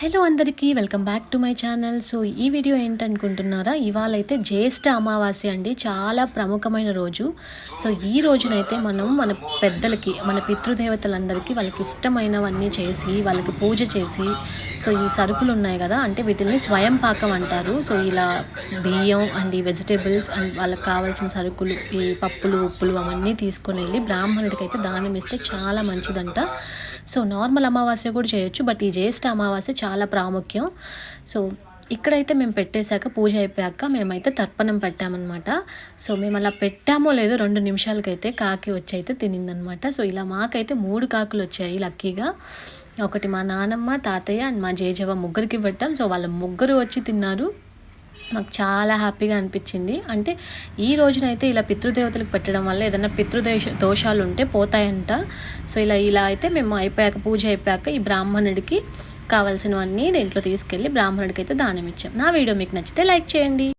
Hello అందరికీ welcome back to my channel. So ఈ video ఏంటనుకుంటున్నారా? ఇవాళ అయితే జ్యేష్ఠ అమావాస్య అండి. చాలా ప్రముఖమైన రోజు. సో ఈ రోజునైతే మనం మన పెద్దలకి మన పితృదేవతలందరికీ వాళ్ళకి ఇష్టమైనవన్నీ చేసి వాళ్ళకి పూజ చేసి సో ఈ సరుకులు ఉన్నాయి కదా అంటే వీటిని స్వయం పాకం అంటారు. సో ఇలా బియ్యం అండ్ ఈ వెజిటేబుల్స్ అండ్ వాళ్ళకి కావాల్సిన సరుకులు ఈ పప్పులు ఉప్పులు అవన్నీ తీసుకొని వెళ్ళి బ్రాహ్మణుడికి అయితే దానం ఇస్తే చాలా మంచిదంట. సో నార్మల్ అమావాస్య కూడా చేయొచ్చు. బట్ ఈ జ్యేష్ఠ అమావాస్య చాలా ప్రాముఖ్యం. సో ఇక్కడైతే మేము పెట్టేశాక పూజ అయిపోయాక మేమైతే తర్పణం పెట్టామన్నమాట. సో మేము అలా పెట్టామో లేదో రెండు నిమిషాలకైతే కాకి వచ్చి అయితే తినిందనమాట సో ఇలా మాకైతే మూడు కాకులు వచ్చాయి లక్కీగా. ఒకటి మా నానమ్మ తాతయ్య అండ్ మా జేజవ ముగ్గురికి పెట్టాం. సో వాళ్ళ ముగ్గురు వచ్చి తిన్నారు. మాకు చాలా హ్యాపీగా అనిపించింది. అంటే ఈ రోజునైతే ఇలా పితృదేవతలకు పెట్టడం వల్ల ఏదైనా పితృదేశ దోషాలు ఉంటే పోతాయంట. సో ఇలా ఇలా అయితే మేము అయిపోయాక పూజ అయిపోయాక ఈ బ్రాహ్మణుడికి కావాల్సినవన్నీ దీంట్లో తీసుకెళ్ళి బ్రాహ్మణుడికి అయితే దానం ఇచ్చాం. నా వీడియో మీకు నచ్చితే లైక్ చేయండి.